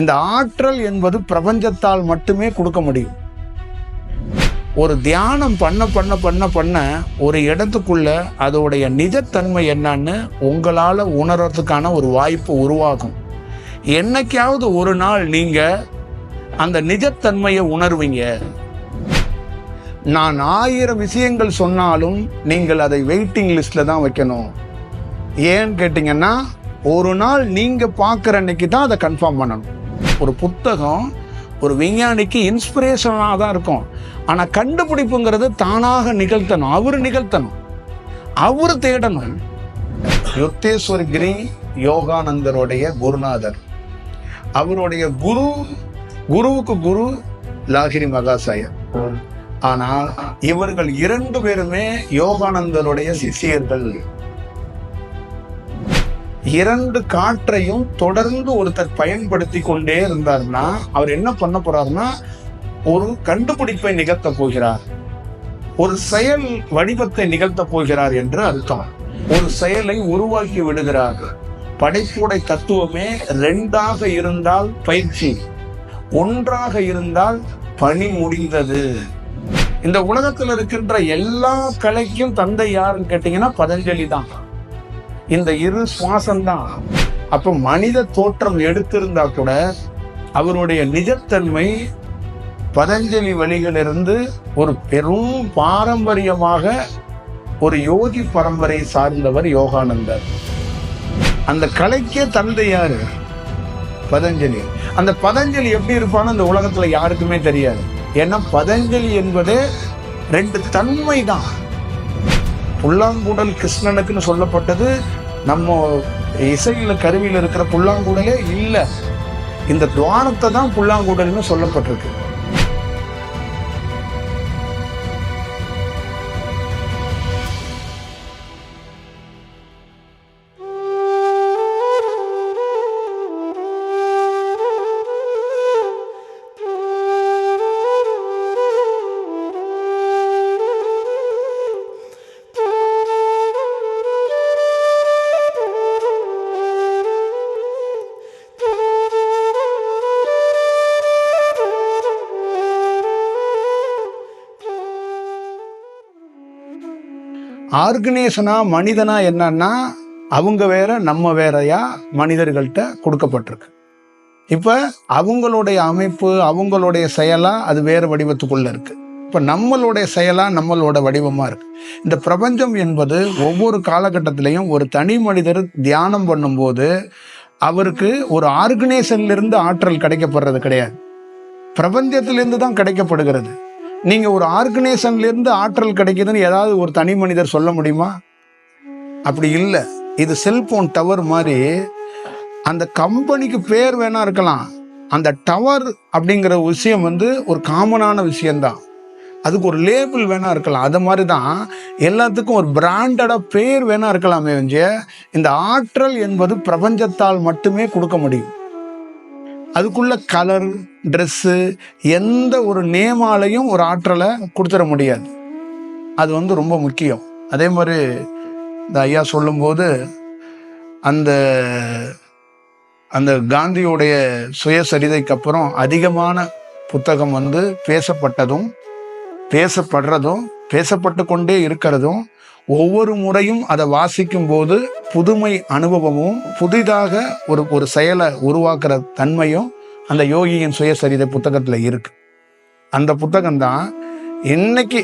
இந்த ஆற்றல் என்பது பிரபஞ்சத்தால் மட்டுமே கொடுக்க முடியும். ஒரு தியானம் பண்ண பண்ண பண்ண பண்ண ஒரு இடத்துக்குள்ள அதோடைய நிஜத்தன்மை என்னன்னு உங்களால் உணர்றதுக்கான ஒரு வாய்ப்பு உருவாகும். என்னைக்காவது ஒரு நாள் நீங்க அந்த நிஜத்தன்மையை உணர்வீங்க. நான் ஆயிரம் விஷயங்கள் சொன்னாலும் நீங்கள் அதை வெயிட்டிங் லிஸ்ட்ல தான் வைக்கணும். ஏன்னு கேட்டிங்கன்னா ஒரு நாள் நீங்க பார்க்குற அன்னைக்கு தான் அதை கன்ஃபார்ம் பண்ணணும். ஒரு புத்தகம் ஒரு விஞ்ஞானிக்கு இன்ஸ்பிரேஷனாக தான் இருக்கும். ஆனால் கண்டுபிடிப்புங்கிறது தானாக நிகழ்த்தணும். அவர் நிகழ்த்தணும். அவர் தேடணும். யுத்தேஸ்வர் கிரி யோகானந்தருடைய குருநாதர். அவருடைய குரு குருவுக்கு குரு லாகிரி மகாசாயர். ஆனால் இவர்கள் இரண்டு பேருமே யோகானந்தருடைய சிஷியர்கள். இரண்டு காற்றையும் தொடர்ந்து ஒருத்தர் பயன்படுத்தி கொண்டே இருந்தார்னா அவர் என்ன பண்ண போறாருன்னா ஒரு கண்டுபிடிப்பை நிகழ்த்த போகிறார். ஒரு செயல் வடிவத்தை நிகழ்த்த போகிறார் என்று அர்த்தம். ஒரு செயலை உருவாக்கி விடுகிறார். படைப்புடை தத்துவமே ரெண்டாக இருந்தால் பயிற்சி ஒன்றாக இருந்தால் பணி முடிந்தது. இந்த உலகத்தில் இருக்கின்ற எல்லா கலைக்கும் தந்தை யாருன்னு கேட்டீங்கன்னா பதஞ்சலி தான். இந்த இரு சுவாசம்தான். அப்போ அப்ப மனித தோற்றம் எடுத்திருந்தா கூட அவருடைய நிஜத்தன்மை பதஞ்சலி வழிகளிலிருந்து ஒரு பெரும் பாரம்பரியமாக ஒரு யோகி பரம்பரை சார்ந்தவர் யோகானந்தர். அந்த கலைக்கே தந்தை யாரு? பதஞ்சலி. அந்த பதஞ்சலி எப்படி இருப்பான்னு அந்த உலகத்துல யாருக்குமே தெரியாது. ஏன்னா பதஞ்சலி என்பது ரெண்டு தன்மை தான் புல்லாங்குடல் கிருஷ்ணனுக்குன்னு சொல்லப்பட்டது நம்ம இசையில் கருவியில் இருக்கிற புல்லாங்குடலே இல்லை. இந்த துவாரத்தை தான் புல்லாங்குடல்னு சொல்லப்பட்டிருக்கு. ஆர்கனைசனா மனிதனா என்னன்னா அவங்க வேற நம்ம வேறையா மனிதர்கள்ட்ட கொடுக்கப்பட்டிருக்கு. இப்போ அவங்களுடைய அமைப்பு அவங்களுடைய செயலாக அது வேறு வடிவத்துக்குள்ளே இருக்குது இப்போ நம்மளுடைய செயலாக நம்மளோட வடிவமாக இருக்குது இந்த பிரபஞ்சம் என்பது ஒவ்வொரு காலகட்டத்திலையும் ஒரு தனி மனிதர் தியானம் பண்ணும்போது அவருக்கு ஒரு ஆர்கனைசன்லேருந்து ஆற்றல் கிடைக்கப்படுறது கிடையாது. பிரபஞ்சத்திலேருந்து தான் கிடைக்கப்படுகிறது. நீங்கள் ஒரு ஆர்கனைசன்லேருந்து ஆற்றல் கிடைக்குதுன்னு ஏதாவது ஒரு தனி மனிதர் சொல்ல முடியுமா? அப்படி இல்லை. இது செல்போன் டவர் மாதிரி அந்த கம்பெனிக்கு பேர் வேணா இருக்கலாம். அந்த டவர் அப்படிங்கிற விஷயம் வந்து ஒரு காமனான விஷயந்தான் அதுக்கு ஒரு லேபிள் வேணா இருக்கலாம். அது மாதிரி தான் எல்லாத்துக்கும் ஒரு பிராண்டடாக பேர் வேணா இருக்கலாமே வஞ்சிய இந்த ஆற்றல் என்பது பிரபஞ்சத்தால் மட்டுமே கொடுக்க முடியும். அதுக்குள்ள கலர் ட்ரெஸ்ஸு எந்த ஒரு நேமாலையும் ஒரு ஆற்றலை கொடுத்துட முடியாது. அது வந்து ரொம்ப முக்கியம். அதே மாதிரி இந்த ஐயா சொல்லும்போது அந்த அந்த காந்தியோடைய சுயசரிதைக்கு அப்புறம் அதிகமான புத்தகம் வந்து பேசப்பட்டதும் பேசப்படுறதும் பேசப்பட்டு கொண்டே இருக்கிறதும் ஒவ்வொரு முறையும் அதை வாசிக்கும் போது புதுமை அனுபவமும் புதிதாக ஒரு ஒரு செயலை உருவாக்குற தன்மையும் அந்த யோகியின் சுயசரிதை புத்தகத்தில் இருக்கு. அந்த புத்தகம் தான் இன்னைக்கு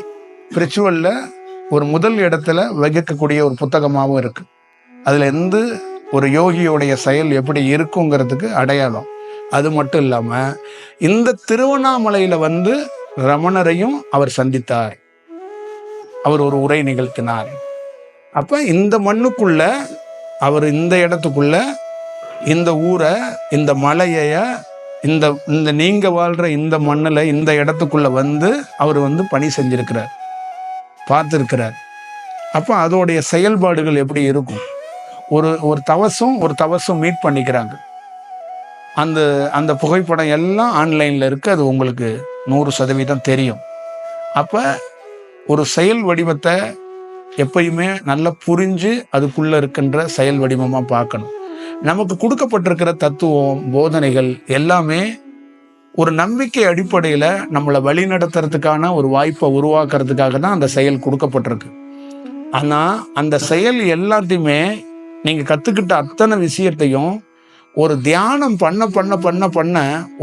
ஸ்பிரிச்சுவல்ல ஒரு முதல் இடத்துல வகிக்கக்கூடிய ஒரு புத்தகமாகவும் இருக்கு. அதில் இருந்து ஒரு யோகியோடைய செயல் எப்படி இருக்குங்கிறதுக்கு அடையாளம். அது மட்டும் இல்லாம இந்த திருவண்ணாமலையில வந்து ரமணரையும் அவர் சந்தித்தார். அவர் ஒரு உரை நிகழ்த்தினார். அப்போ இந்த மண்ணுக்குள்ள அவர் இந்த இடத்துக்குள்ள இந்த ஊரை இந்த மலையை இந்த இந்த நீங்கள் வாழ்கிற இந்த மண்ணில் இந்த இடத்துக்குள்ளே வந்து அவர் வந்து பணி செஞ்சுருக்கிறார். பார்த்துருக்கிறார். அப்போ அதோடைய செயல்பாடுகள் எப்படி இருக்கும்? ஒரு ஒரு தவசும் ஒரு தவசும் மீட் பண்ணிக்கிறாங்க. அந்த அந்த புகைப்படம் எல்லாம் ஆன்லைனில் இருக்குது அது உங்களுக்கு நூறு சதவீதம் தெரியும். அப்போ ஒரு செயல் வடிவத்தை எப்பயுமே நல்லா புரிஞ்சு அதுக்குள்ளே இருக்கின்ற செயல் வடிவமாக பார்க்கணும். நமக்கு கொடுக்கப்பட்டிருக்கிற தத்துவம் போதனைகள் எல்லாமே ஒரு நம்பிக்கை அடிப்படையில் நம்மளை வழி நடத்துறதுக்கான ஒரு வாய்ப்பை உருவாக்குறதுக்காக தான் அந்த செயல் கொடுக்கப்பட்டிருக்கு. ஆனால் அந்த செயல் எல்லாத்தையுமே நீங்கள் கற்றுக்கிட்ட அத்தனை விஷயத்தையும் ஒரு தியானம் பண்ண பண்ண பண்ண பண்ண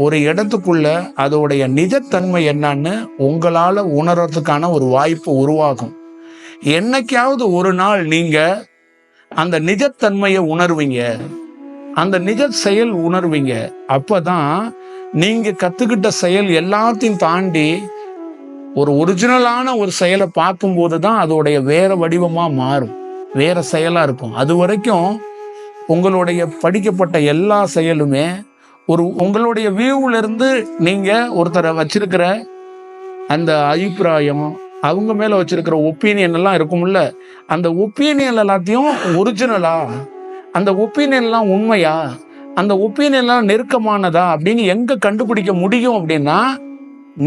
ஒரு இடத்துக்குள்ள அதோடைய நிஜத்தன்மை என்னன்னு உங்களால் உணர்றதுக்கான ஒரு வாய்ப்பு உருவாகும். என்னைக்காவது ஒரு நாள் நீங்கள் அந்த நிஜத்தன்மையை உணர்வீங்க. அந்த நிஜ செயல் உணர்வீங்க. அப்பதான் நீங்க கத்துக்கிட்ட செயல் எல்லாத்தையும் தாண்டி ஒரு ஒரிஜினலான ஒரு செயலை பார்க்கும்போது தான் அதோடைய வேற வடிவமா மாறும். வேற செயலா இருக்கும். அது வரைக்கும் உங்களுடைய படிக்கப்பட்ட எல்லா செயலுமே ஒரு உங்களுடைய வியூல நீங்கள் நீங்க ஒருத்தரை வச்சிருக்கிற அந்த அபிப்பிராயம் அவங்க மேலே வச்சிருக்கிற ஒப்பீனியன் எல்லாம் இருக்கும்ல அந்த ஒப்பீனியன் எல்லாத்தையும் ஒரிஜினலா அந்த ஒப்பீனியன்லாம் உண்மையா அந்த ஒப்பீனியன்லாம் நெருக்கமானதா அப்படின்னு எங்கே கண்டுபிடிக்க முடியும் அப்படின்னா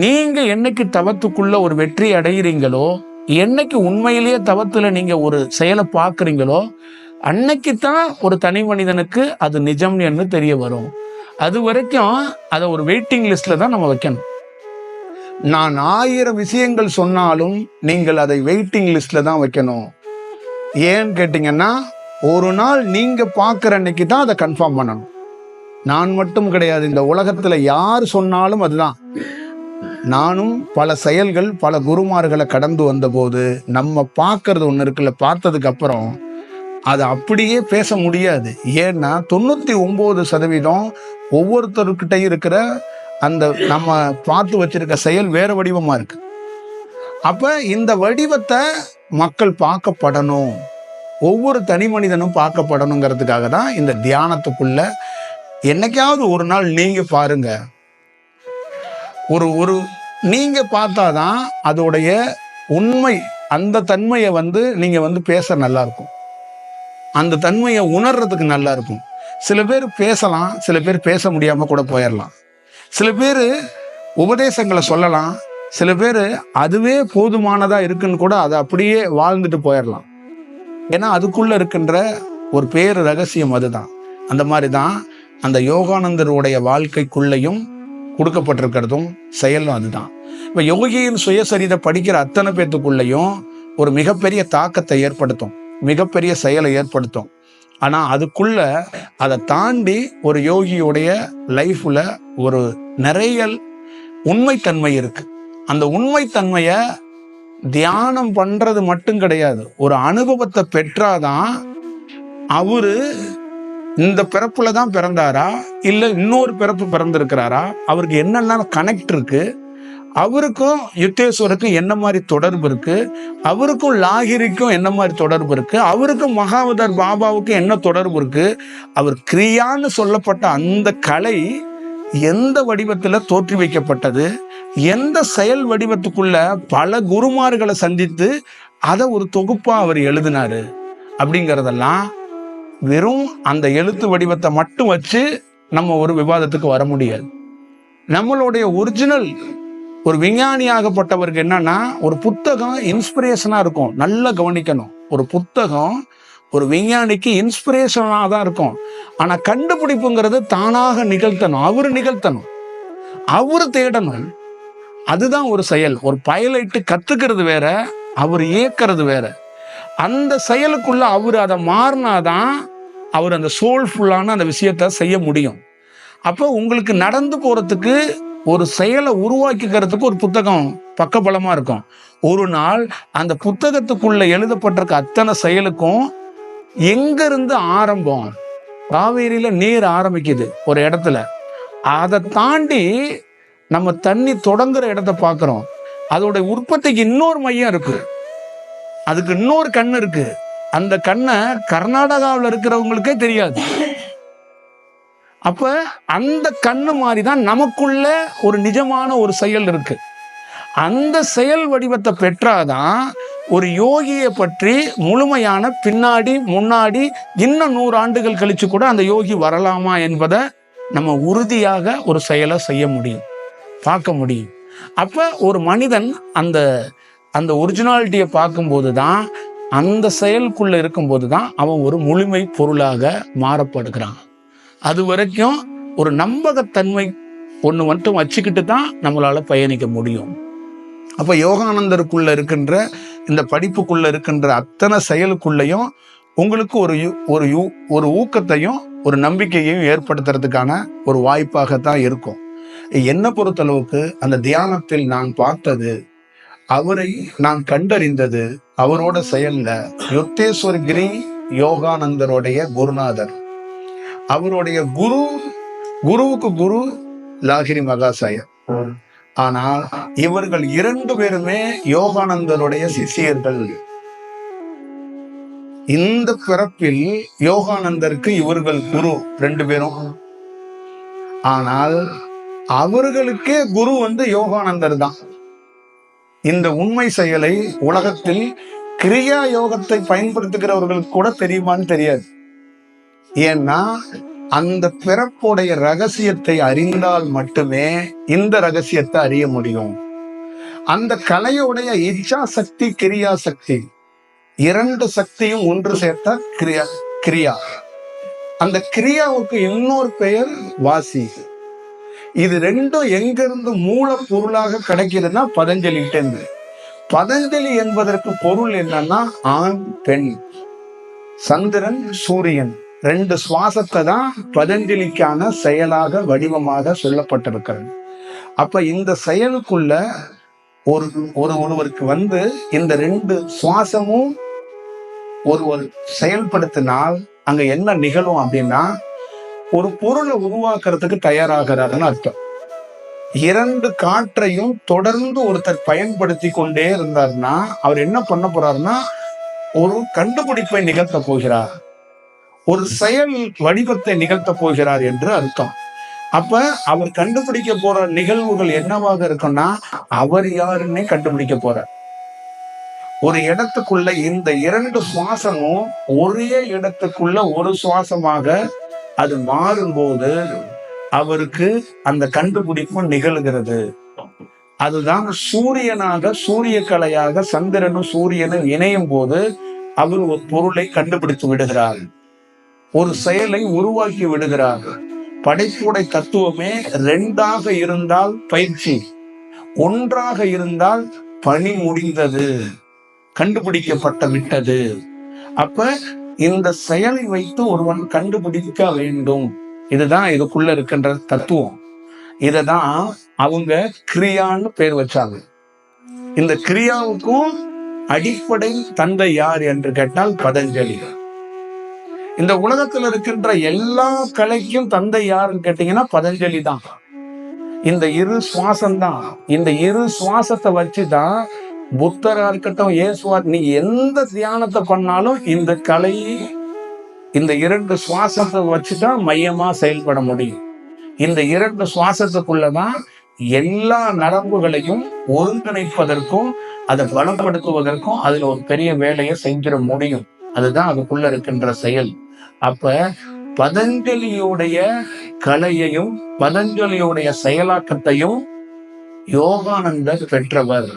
நீங்கள் என்னைக்கு தவத்துக்குள்ள ஒரு வெற்றி அடைகிறீங்களோ என்னைக்கு உண்மையிலேயே தவத்தில் நீங்கள் ஒரு செயலை பார்க்குறீங்களோ அன்னைக்கு தான் ஒரு தனி மனிதனுக்கு அது நிஜம் என்று தெரிய வரும். அது வரைக்கும் அதை ஒரு வெயிட்டிங் லிஸ்ட்ல தான் நம்ம வைக்கணும். நான் ஆயிரம் விஷயங்கள் சொன்னாலும் நீங்கள் அதை வெயிட்டிங் லிஸ்ட்ல தான் வைக்கணும். ஏன்னு கேட்டிங்கன்னா ஒரு நாள் நீங்க பார்க்குற அன்னைக்கு தான் அதை கன்ஃபார்ம் பண்ணணும். நான் மட்டும் கிடையாது இந்த உலகத்துல யார் சொன்னாலும் அதுதான். நானும் பல செயல்கள் பல குருமார்களை கடந்து வந்தபோது நம்ம பார்க்கறது ஒன்று இருக்குல்ல பார்த்ததுக்கு அப்புறம் அது அப்படியே பேச முடியாது. ஏன்னா தொண்ணூற்றி ஒம்பது சதவீதம் ஒவ்வொருத்தருக்கிட்டையும் இருக்கிற அந்த நம்ம பார்த்து வச்சிருக்க செயல் வேறு வடிவமாக இருக்கு. அப்போ இந்த வடிவத்தை மக்கள் பார்க்கப்படணும். ஒவ்வொரு தனி மனிதனும் பார்க்கப்படணுங்கிறதுக்காக தான் இந்த தியானத்துக்குள்ள என்னைக்காவது ஒரு நாள் நீங்கள் பாருங்க. ஒரு ஒரு நீங்கள் பார்த்தா தான் அதோடைய உண்மை அந்த தன்மையை வந்து நீங்கள் வந்து பேச நல்லா இருக்கும். அந்த தன்மையை உணர்றதுக்கு நல்லா இருக்கும். சில பேர் பேசலாம் சில பேர் பேச முடியாமல் கூட போயிடலாம் சில பேர் உபதேசங்களை சொல்லலாம் சில பேர் அதுவே போதுமானதாக இருக்குன்னு கூட அதை அப்படியே வாழ்ந்துட்டு போயிடலாம் ஏன்னா அதுக்குள்ளே இருக்கின்ற ஒரு பேர் ரகசியம் அதுதான். அந்த மாதிரி தான் அந்த யோகானந்தருடைய வாழ்க்கைக்குள்ளேயும் கொடுக்கப்பட்டிருக்கிறதும் செயலும் அதுதான். இப்போ யோகியின் சுயசரிதை படிக்கிற அத்தனை பேத்துக்குள்ளேயும் ஒரு மிகப்பெரிய தாக்கத்தை ஏற்படுத்தும் மிகப்பெரிய செயலை ஏற்படுத்தும். ஆனால் அதுக்குள்ள அதை தாண்டி ஒரு யோகியுடைய லைஃப்பில் ஒரு நிறைய உண்மைத்தன்மை இருக்கு. அந்த உண்மைத்தன்மையை தியானம் பண்ணுறது மட்டும் கிடையாது. ஒரு அனுபவத்தை பெற்றாதான் அவரு இந்த பிறப்புல தான் பிறந்தாரா? இல்லை இன்னொரு பிறப்பு பிறந்திருக்கிறாரா? அவருக்கு என்னென்ன கனெக்ட் இருக்குது அவருக்கும் யுத்தேஸ்வருக்கும் என்ன மாதிரி தொடர்பு இருக்கு? அவருக்கும் லாகிரிக்கும் என்ன மாதிரி தொடர்பு இருக்கு? அவருக்கும் மகாவதர் பாபாவுக்கும் என்ன தொடர்பு இருக்கு? அவர் கிரியான்னு சொல்லப்பட்ட அந்த கலை எந்த வடிவத்தில் தோற்றி வைக்கப்பட்டது? எந்த செயல் வடிவத்துக்குள்ள பல குருமார்களை சந்தித்து அதை ஒரு தொகுப்பாக அவர் எழுதினாரு அப்படிங்கிறதெல்லாம் வெறும் அந்த எழுத்து வடிவத்தை மட்டும் வச்சு நம்ம ஒரு விவாதத்துக்கு வர முடியாது. நம்மளுடைய ஒரிஜினல் ஒரு விஞ்ஞானியாகப்பட்டவருக்கு என்னன்னா ஒரு புத்தகம் இன்ஸ்பிரேஷனா இருக்கும். நல்லா கவனிக்கணும். ஒரு புத்தகம் ஒரு விஞ்ஞானிக்கு இன்ஸ்பிரேஷனாக தான் இருக்கும். ஆனால் கண்டுபிடிப்புங்கிறது தானாக நிகழ்த்தணும். அவர் நிகழ்த்தணும். அவர் தேடணும். அதுதான் ஒரு செயல். ஒரு பைலட்டு கத்துக்கிறது வேற அவர் இயக்கிறது வேற. அந்த செயலுக்குள்ள அவர் அதை மாறினாதான் அவர் அந்த சோல்ஃபுல்லான அந்த விஷயத்த செய்ய முடியும். அப்போ உங்களுக்கு நடந்து போறதுக்கு ஒரு செயலை உருவாக்கிக்கிறதுக்கு ஒரு புத்தகம் பக்கபலமாக இருக்கும். ஒரு நாள் அந்த புத்தகத்துக்குள்ள எழுதப்பட்டிருக்க அத்தனை செயலுக்கும் எங்கேருந்து ஆரம்பம்? காவேரியில் நீர் ஆரம்பிக்குது ஒரு இடத்துல. அதை தாண்டி நம்ம தண்ணி தொடங்குற இடத்த பார்க்குறோம். அதோடைய உற்பத்திக்கு இன்னொரு மையம் இருக்கு. அதுக்கு இன்னொரு கண் இருக்கு. அந்த கண்ணை கர்நாடகாவில் இருக்கிறவங்களுக்கே தெரியாது. அப்ப அந்த கண்ணு மாதிரி தான் நமக்குள்ள ஒரு நிஜமான ஒரு செயல் இருக்கு. அந்த செயல் வடிவத்தை பெற்றாதான் ஒரு யோகியை பற்றி முழுமையான பின்னாடி முன்னாடி இன்னும் நூறு ஆண்டுகள் கழிச்சு கூட அந்த யோகி வரலாமா என்பதை நம்ம உறுதியாக ஒரு செயலை செய்ய முடியும் பார்க்க முடியும். அப்ப ஒரு மனிதன் அந்த அந்த ஒரிஜினாலிட்டியை பார்க்கும்போது தான் அந்த செயலுக்குள்ள இருக்கும்போது தான் அவன் ஒரு முழுமை பொருளாக மாறப்படுகிறான். அது வரைக்கும் ஒரு நம்பகத்தன்மை ஒன்று மட்டும் வச்சுக்கிட்டு தான் நம்மளால் பயணிக்க முடியும். அப்போ யோகானந்தருக்குள்ளே இருக்கின்ற இந்த படிப்புக்குள்ளே இருக்கின்ற அத்தனை செயலுக்குள்ளேயும் உங்களுக்கு ஒரு யு- ஒரு யூ ஒரு ஊக்கத்தையும் ஒரு நம்பிக்கையையும் ஏற்படுத்துறதுக்கான ஒரு வாய்ப்பாக தான் இருக்கும். என்னை பொறுத்தளவுக்கு அந்த தியானத்தில் நான் பார்த்தது அவரை நான் கண்டறிந்தது அவரோட செயல்ல யுத்தேஸ்வர் கிரி யோகானந்தருடைய குருநாதர். அவருடைய குரு குருவுக்கு குரு லாகிரி மகாசாயர் ஆனால் இவர்கள் இரண்டு பேருமே யோகானந்தருடைய சிஷியர்கள். இந்த பிறப்பில் யோகானந்தருக்கு இவர்கள் குரு ரெண்டு பேரும். ஆனால் அவர்களுக்கே குரு வந்து யோகானந்தர் தான். இந்த உண்மை செயலை உலகத்தில் கிரியா யோகத்தை பயன்படுத்துகிறவர்களுக்கு கூட தெரியுமான்னு தெரியாது. ஏன்னா அந்த பிறப்புடைய ரகசியத்தை அறிந்தால் மட்டுமே இந்த ரகசியத்தை அறிய முடியும். அந்த கலையுடைய இச்சா சக்தி கிரியா சக்தி இரண்டு சக்தியும் ஒன்று சேர்த்தா கிரியா கிரியா. அந்த கிரியாவுக்கு இன்னொரு பெயர் வாசி. இது ரெண்டும் எங்கிருந்து மூல பொருளாக கிடைக்குதுன்னா பதஞ்சலிட்டேந்து பதஞ்சலி என்பதற்கு பொருள் என்னன்னா ஆண் பெண். சந்திரன் சூரியன். ரெண்டு சுவாசத்தை தான் பதஞ்சலிக்கான செயலாக வடிவமாக சொல்லப்பட்டிருக்கிறது. அப்ப இந்த செயலுக்குள்ள ஒரு ஒரு ஒருவருக்கு வந்து இந்த ரெண்டு சுவாசமும் ஒருவர் செயல்படுத்தினால் அங்க என்ன நிகழும் அப்படின்னா ஒரு பொருளை உருவாக்குறதுக்கு தயாராகிறாருன்னு அர்த்தம். இரண்டு காற்றையும் தொடர்ந்து ஒருத்தர் பயன்படுத்தி கொண்டே இருந்தார்னா அவர் என்ன பண்ண போறாருன்னா ஒரு கண்டுபிடிப்பை நிகழ்த்த போகிறார். ஒரு செயல் வடிவத்தை நிகழ்த்த போகிறார் என்று அர்த்தம். அப்ப அவர் கண்டுபிடிக்க போற நிகழ்வுகள் என்னவாக இருக்கும்னா அவர் யாருன்னே கண்டுபிடிக்க போறார் ஒரு இடத்துக்குள்ள இந்த இரண்டு சுவாசமும் ஒரே இடத்துக்குள்ள ஒரு சுவாசமாக அது மாறும்போது அவருக்கு அந்த கண்டுபிடிப்பு நிகழ்கிறது. அதுதான் சூரியனாக சூரிய கலையாக சந்திரனும் சூரியனும் இணையும் போது அவர் ஒரு பொருளை கண்டுபிடித்து விடுகிறார். ஒரு செயலை உருவாக்கி விடுகிறார்கள். படைப்புடை தத்துவமே ரெண்டாக இருந்தால் பயிற்சி ஒன்றாக இருந்தால் பணி முடிந்தது கண்டுபிடிக்கப்பட்ட விட்டது. அப்ப இந்த செயலை வைத்து ஒருவன் கண்டுபிடிக்க வேண்டும். இதுதான் இதுக்குள்ள இருக்கின்ற தத்துவம். இததான் அவங்க கிரியான்னு பேர் வச்சாங்க. இந்த கிரியாவுக்கும் அடிப்படை தந்தை யார் என்று கேட்டால் பதஞ்சலி இந்த உலகத்துல இருக்கின்ற எல்லா கலைக்கும் தந்தை யாருன்னு கேட்டீங்கன்னா பதஞ்சலி தான் இந்த இரு சுவாசம் தான் இந்த இரு சுவாசத்தை வச்சுதான் புத்தரா இருக்கட்டும் ஏசுவார் நீ எந்த தியானத்தை பண்ணாலும் இந்த கலை இந்த இரண்டு சுவாசத்தை வச்சுதான் மையமா செயல்பட முடியும். இந்த இரண்டு சுவாசத்துக்குள்ளதான் எல்லா நரம்புகளையும் ஒருங்கிணைப்பதற்கும் அதை பலப்படுத்துவதற்கும் அதுல ஒரு பெரிய வேலையை செஞ்சிட முடியும். அதுதான் அதுக்குள்ள இருக்கின்ற செயல். அப்ப பதஞ்சலியுடைய கலையையும் பதஞ்சலியுடைய செயலாக்கத்தையும் யோகானந்தர் பெற்றவர்.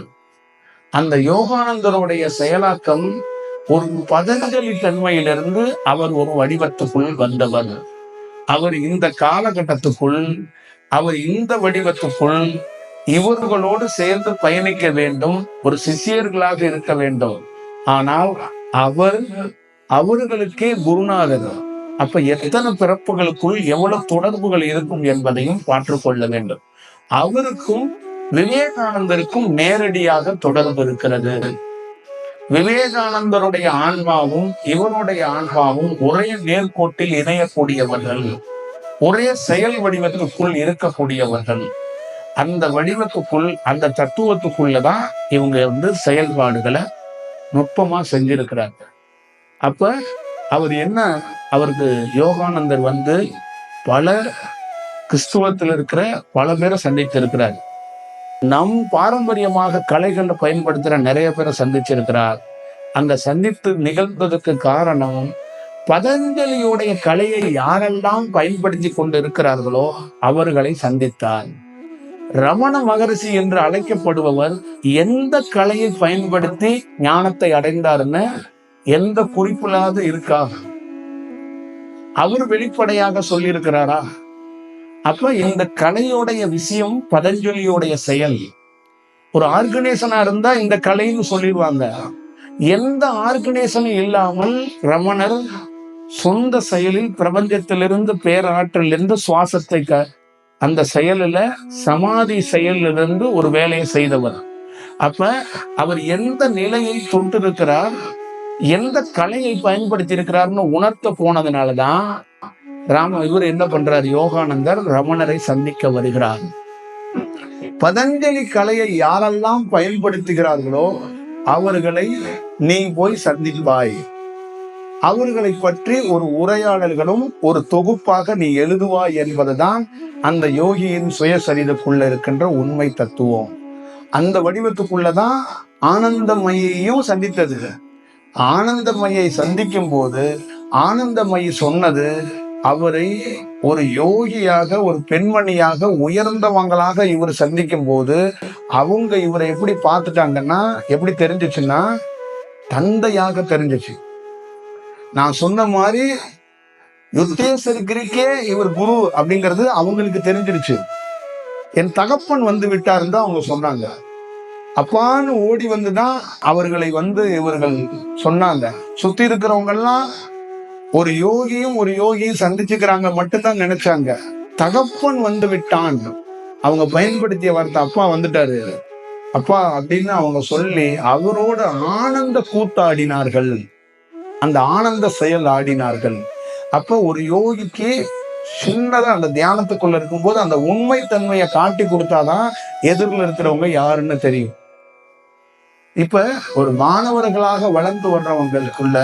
அந்த யோகானந்தருடைய செயலாக்கம் ஒரு பதஞ்சலி தன்மையிலிருந்து அவர் ஒரு வடிவத்துக்குள் வந்தவர். அவர் இந்த காலகட்டத்துக்குள் அவர் இந்த வடிவத்துக்குள் இவர்களோடு சேர்ந்து பயணிக்க வேண்டும் ஒரு சிஷியர்களாக இருக்க வேண்டும். ஆனால் அவர் அவர்களுக்கே குருநாதர். அப்ப எத்தனை பிறப்புகளுக்குள் எவ்வளவு தொடர்புகள் இருக்கும் என்பதையும் பார்த்துக்கொள்ள வேண்டும். அவருக்கும் விவேகானந்தருக்கும் நேரடியாக தொடர்பு இருக்கிறது. விவேகானந்தருடைய ஆன்மாவும் இவருடைய ஆன்மாவும் ஒரே நேர்கோட்டில் இணையக்கூடியவர்கள். ஒரே செயல் வடிவத்துக்குள் இருக்கக்கூடியவர்கள். அந்த வடிவத்துக்குள் அந்த தத்துவத்துக்குள்ளதான் இவங்க வந்து செயல்பாடுகளை நுட்பமா செஞ்சிருக்கிறாங்க அப்ப அவர் என்ன அவருக்கு யோகானந்தர் வந்து பல கிறிஸ்துவத்தில் இருக்கிற பல பேரை சந்தித்து இருக்கிறார் நம் பாரம்பரியமாக கலைகளை பயன்படுத்துகிற நிறைய பேரை சந்திச்சிருக்கிறார். அந்த சந்தித்து நிகழ்ந்ததுக்கு காரணம் பதஞ்சலியுடைய கலையை யாரெல்லாம் பயன்படுத்தி கொண்டு இருக்கிறார்களோ அவர்களை சந்தித்தார். ரமண மகரிஷி என்று அழைக்கப்படுபவர் எந்த கலையை பயன்படுத்தி ஞானத்தை அடைந்தார்னு எந்த குறிப்பில்லாத இருக்கா அவர் வெளிப்படையாக சொல்லியிருக்கிறாரா? அப்ப இந்த கலையோடைய விஷயம் பதஞ்சலியோடைய செயல். ஒரு ஆர்கனைசனா இருந்தா இந்த கலைன்னு சொல்லிடுவாங்க. எந்த ஆர்கனைசனும் இல்லாமல் ரமணர் சொந்த செயலில் பிரபஞ்சத்திலிருந்து பேராற்றலிருந்து சுவாசத்தை க அந்த செயலில் சமாதி செயலிலிருந்து ஒரு வேலையை செய்தவர். அப்ப அவர் எந்த நிலையை தொட்டிருக்கிறார் எந்த கலையை பயன்படுத்தி இருக்கிறார்னு உணர்த்த போனதுனாலதான் ராம இவர் என்ன பண்றார்? யோகானந்தர் ரமணரை சந்திக்க வருகிறார். பதஞ்சலி கலையை யாரெல்லாம் பயன்படுத்துகிறார்களோ அவர்களை நீ போய் சந்திப்பாய். அவர்களை பற்றி ஒரு உரையாடல்களும் ஒரு தொகுப்பாக நீ எழுதுவாய் என்பதுதான் அந்த யோகியின் சுயசரிதக்குள்ள இருக்கின்ற உண்மை தத்துவம். அந்த வடிவத்துக்குள்ளதான் ஆனந்தமையையும் சந்தித்தது. ஆனந்தமையை சந்திக்கும் போது ஆனந்தமயி சொன்னது அவரை ஒரு யோகியாக ஒரு பெண்மணியாக உயர்ந்தவங்களாக இவர் சந்திக்கும் போது அவங்க இவரை எப்படி பார்த்துட்டாங்கன்னா எப்படி தெரிஞ்சிச்சுன்னா தந்தையாக தெரிஞ்சிச்சு. நான் சொன்ன மாதிரி யுத்தேசருக்கே இவர் குரு அப்படிங்கிறது அவங்களுக்கு தெரிஞ்சிருச்சு. என் தகப்பன் வந்து விட்டாருன்னு தான் அவங்க சொன்னாங்க. அப்பான்னு ஓடி வந்துதான் அவர்களை வந்து இவர்கள் சொன்னாங்க. சுத்தி இருக்கிறவங்கெல்லாம் ஒரு யோகியும் ஒரு யோகியும் சந்திச்சுக்கிறாங்க மட்டும்தான் நினைச்சாங்க. தகப்பன் வந்து விட்டான். அவங்க பயன்படுத்திய வார்த்தை அப்பா வந்துட்டாரு. அப்பா அப்படின்னு அவங்க சொல்லி அவரோட ஆனந்த கூத்தாடினார்கள். அந்த ஆனந்த செயல் ஆடினார்கள். அப்போ ஒரு யோகிக்கு சின்னதாக அந்த தியானத்துக்குள்ள இருக்கும்போது அந்த உண்மை தன்மையை காட்டி கொடுத்தாதான் எதிரில் இருக்கிறவங்க யாருன்னு தெரியும். இப்ப ஒரு மாணவர்களாக வளர்ந்து வர்றவங்களுக்குள்ள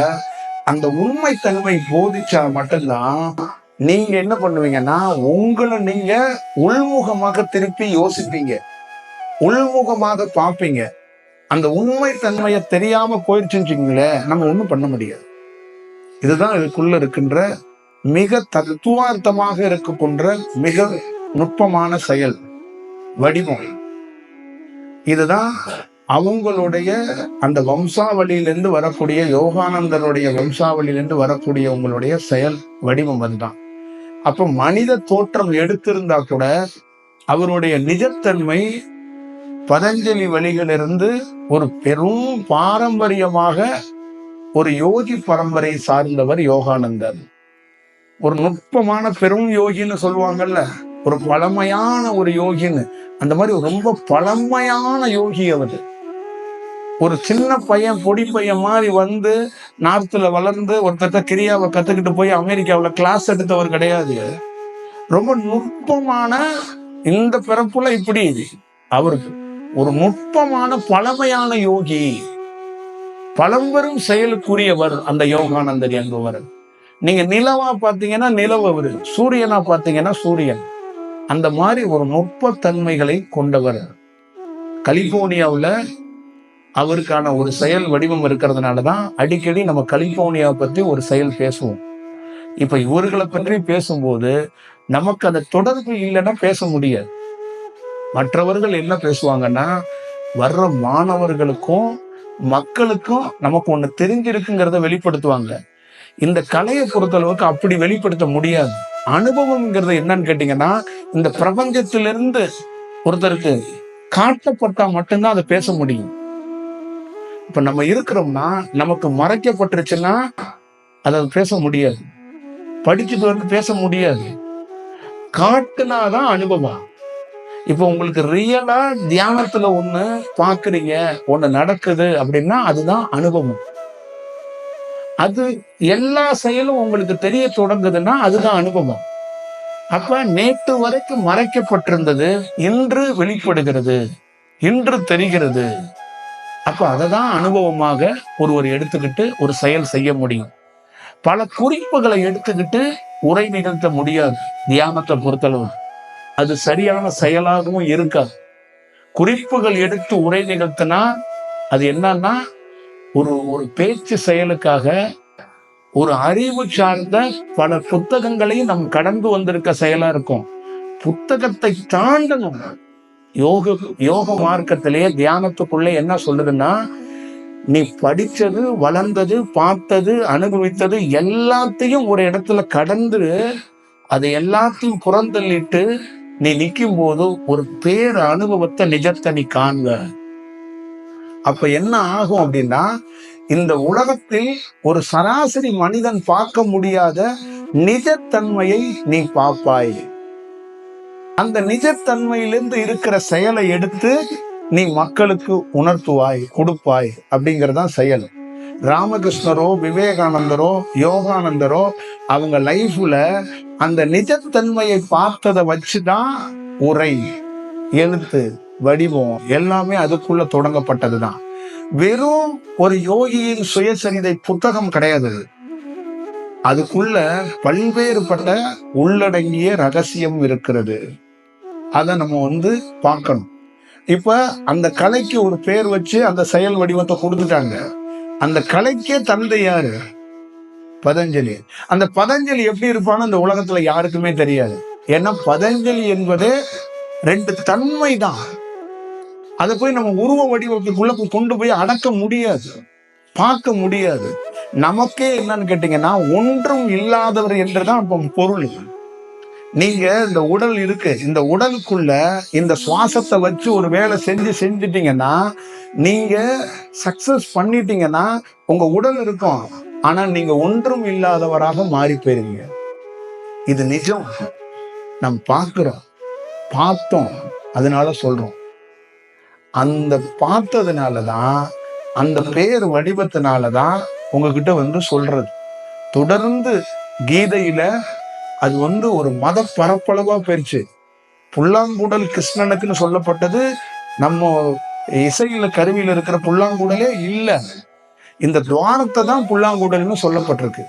அந்த உண்மை தன்மை போதிச்சா மட்டும்தான் நீங்க என்ன பண்ணுவீங்கன்னா உங்களை நீங்க உள்முகமாக திருப்பி யோசிப்பீங்க. உள்முகமாக பார்ப்பீங்க. அந்த உண்மை தன்மையை தெரியாம போயிடுச்சுங்களே நம்ம ஒன்றும் பண்ண முடியாது. இதுதான் இதுக்குள்ள இருக்கின்ற மிக தத்துவார்த்தமாக இருக்கின்ற மிக நுட்பமான செயல் வடிவம். இதுதான் அவங்களுடைய அந்த வம்சாவளியிலிருந்து வரக்கூடிய யோகானந்தருடைய வம்சாவளியிலிருந்து வரக்கூடிய உங்களுடைய செயல் வடிவம் அதுதான். அப்ப மனித தோற்றம் எடுத்திருந்தா கூட அவருடைய நிஜத்தன்மை பதஞ்சலி வழிகளிலிருந்து ஒரு பெரும் பாரம்பரியமாக ஒரு யோகி பரம்பரை சார்ந்தவர் யோகானந்தர். ஒரு நுட்பமான பெரும் யோகின்னு சொல்லுவாங்கல்ல ஒரு பழமையான ஒரு யோகின்னு. அந்த மாதிரி ரொம்ப பழமையான யோகி அவர். ஒரு சின்ன பையன் பொடி பையன் மாதிரி வந்து நார்த்தில் வளர்ந்து ஒருத்தட்ட கிரியாவை கற்றுக்கிட்டு போய் அமெரிக்காவில் கிளாஸ் எடுத்தவர் கிடையாது. ரொம்ப நுட்பமான இந்த பிறப்புல இப்படி அவருக்கு ஒரு நுட்பமான பழமையான யோகி. பழம்பெரும் செயலுக்குரியவர் அந்த யோகானந்தர் என்பவர். நீங்க நிலவா பார்த்தீங்கன்னா நிலவு சூரியனா பார்த்தீங்கன்னா சூரியன். அந்த மாதிரி ஒரு நுட்பத்தன்மைகளை கொண்டவர். கலிபோர்னியாவில் அவருக்கான ஒரு செயல் வடிவம் இருக்கிறதுனால தான் அடிக்கடி நம்ம கலிபோர்னியாவை பற்றி ஒரு செயல் பேசுவோம். இப்போ இவர்களை பற்றி பேசும்போது நமக்கு அந்த தொடர்பு இல்லைன்னா பேச முடியாது. மற்றவர்கள் என்ன பேசுவாங்கன்னா வர்ற மாணவர்களுக்கும் மக்களுக்கும் நமக்கு ஒன்று தெரிஞ்சிருக்குங்கிறத வெளிப்படுத்துவாங்க. இந்த கலையை பொறுத்தளவுக்கு அப்படி வெளிப்படுத்த முடியாது. அனுபவம்ங்கிறது என்னன்னு கேட்டீங்கன்னா இந்த பிரபஞ்சத்திலிருந்து ஒருத்தருக்கு காட்டப்பட்டா மட்டும்தான் அதை பேச முடியும். இப்ப நம்ம இருக்கிறோம்னா நமக்கு மறைக்கப்பட்டுருச்சுன்னா அதை பேச முடியாது. படிச்சுட்டு வந்து பேச முடியாது. காட்டுனாதான் அனுபவம். இப்போ உங்களுக்கு ரியலா தியானத்துல ஒண்ணு பாக்குறீங்க ஒண்ணு நடக்குது அப்படின்னா அதுதான் அனுபவம். அது எல்லா செயலும் உங்களுக்கு தெரிய தொடங்குதுன்னா அதுதான் அனுபவம். அப்ப நேற்று வரைக்கும் மறைக்கப்பட்டிருந்தது இன்று வெளிப்படுகிறது இன்று தெரிகிறது. அப்ப அதை தான் அனுபவமாக ஒருவர் எடுத்துக்கிட்டு ஒரு செயல் செய்ய முடியும். பல குறிப்புகளை எடுத்துக்கிட்டு உரை நிகழ்த்த முடியாது தியானத்தை பொறுத்தளவு. அது சரியான செயலாகவும் இருக்காது. குறிப்புகள் எடுத்து உரை நிகழ்த்தினா அது என்னன்னா ஒரு ஒரு பேச்சு செயலுக்காக ஒரு அறிவு சார்ந்த பல புத்தகங்களையும் நம் கடந்து வந்திருக்க செயலா இருக்கும். புத்தகத்தை தாண்டணும். யோக யோக மார்க்கத்திலேயே தியானத்துக்குள்ளே என்ன சொல்லுதுன்னா நீ படித்தது வளர்ந்தது பார்த்தது அனுபவித்தது எல்லாத்தையும் ஒரு இடத்துல கடந்து அதை எல்லாத்தையும் புறந்தள்ளிட்டு நீ நிற்கும் போது ஒரு பேர் அனுபவத்தை நிஜத்தை நீ காண்க. அப்ப என்ன ஆகும் அப்படின்னா இந்த உலகத்தில் ஒரு சராசரி மனிதன் பார்க்க முடியாத நிஜத்தன்மையை நீ பார்ப்பாய். அந்த நிஜத்தன்மையிலிருந்து இருக்கிற செயலை எடுத்து நீ மக்களுக்கு உணர்த்துவாய் கொடுப்பாய் அப்படிங்கறதான் செயல். ராமகிருஷ்ணரோ விவேகானந்தரோ யோகானந்தரோ அவங்க லைஃப்ல அந்த நிஜத்தன்மையை பார்த்ததை வச்சுதான் உரை எழுத்து வடிவம் எல்லாமே அதுக்குள்ள தொடங்கப்பட்டதுதான். வெறும் ஒரு யோகியின் சுயசரிதை புத்தகம் கிடையாது. அதுக்குள்ள பல்வேறுபட்ட உள்ளடங்கிய ரகசியம் இருக்கிறது. அதை நம்ம வந்து பார்க்கணும். இப்ப அந்த கலைக்கு ஒரு பேர் வச்சு அந்த செயல் வடிவத்தை கொடுத்துட்டாங்க. அந்த கலைக்கே தந்தை யாரு? பதஞ்சலி. அந்த பதஞ்சலி எப்படி இருப்பான்னு அந்த உலகத்துல யாருக்குமே தெரியாது. ஏன்னா பதஞ்சலி என்பது ரெண்டு தன்மை தான் அதை போய் நம்ம உருவ வடிவத்துக்குள்ள போய் கொண்டு போய் அடக்க முடியாது. பார்க்க முடியாது. நமக்கே என்னன்னு கேட்டீங்கன்னா ஒன்றும் இல்லாதவர் என்றுதான் இப்போ பொருள். நீங்க இந்த உடல் இருக்கு. இந்த உடலுக்குள்ள இந்த சுவாசத்தை வச்சு ஒரு வேலை செஞ்சு செஞ்சிட்டீங்கன்னா நீங்க சக்சஸ் பண்ணிட்டீங்கன்னா உங்க உடல் இருக்கும். ஆனால் நீங்க ஒன்றும் இல்லாதவராக மாறி போயிருங்க இது நிஜம். நம்ம பார்க்கிறோம். பார்த்தோம். அதனால சொல்றோம். அந்த பார்த்ததுனால தான் அந்த பேர் வடிவத்தினால தான் உங்ககிட்ட வந்து சொல்றது. தொடர்ந்து கீதையில அது வந்து ஒரு மத பரப்பளவா போயிடுச்சு புல்லாங்குடல் கிருஷ்ணனுக்குன்னு சொல்லப்பட்டது நம்ம இசையில கருவியில் இருக்கிற புல்லாங்குடலே இல்லை. இந்த துவாரத்தை தான் புல்லாங்குடல்னு சொல்லப்பட்டிருக்கு.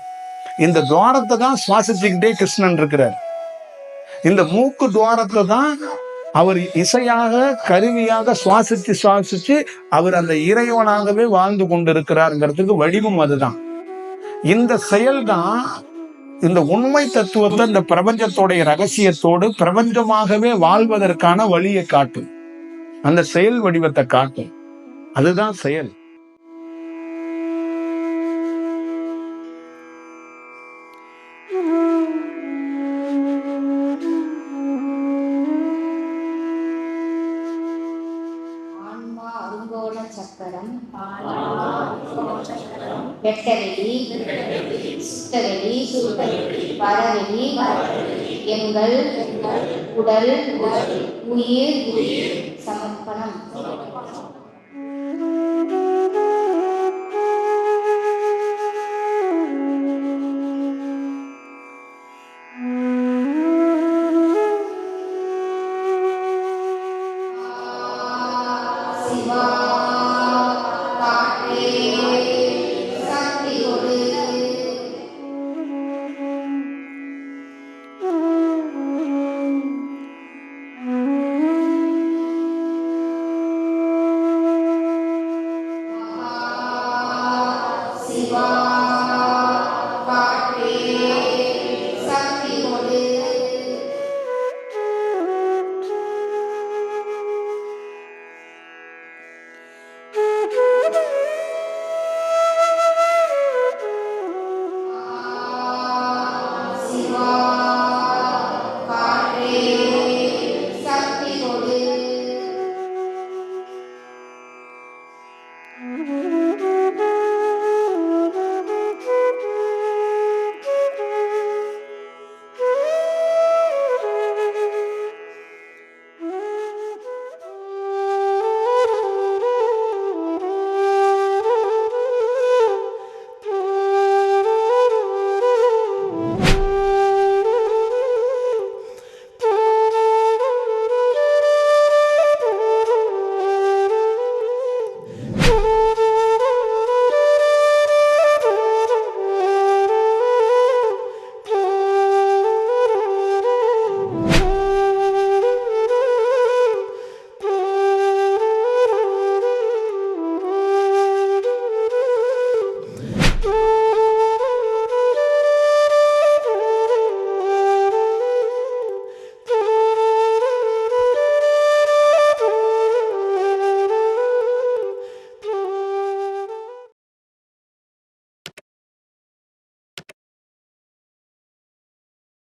இந்த துவாரத்தை தான் சுவாசிச்சுக்கிட்டே கிருஷ்ணன் இருக்கிறார். இந்த மூக்கு துவாரத்தை தான் அவர் இசையாக கருவியாக சுவாசிச்சு சுவாசிச்சு அவர் அந்த இறைவனாகவே வாழ்ந்து கொண்டிருக்கிறாருங்கிறதுக்கு வடிவம் அதுதான். இந்த செயல் தான் இந்த உண்மை தத்துவத்தை இந்த பிரபஞ்சத்தோடைய ரகசியத்தோடு பிரபஞ்சமாகவே வாழ்வதற்கான வழியை காட்டும். அந்த செயல் வடிவத்தை காட்டும். அதுதான் செயல். வெட்டவெளி சுத்தவெளி பரவெளி எங்கள் உடல் உயிர் சமர்ப்பணம்.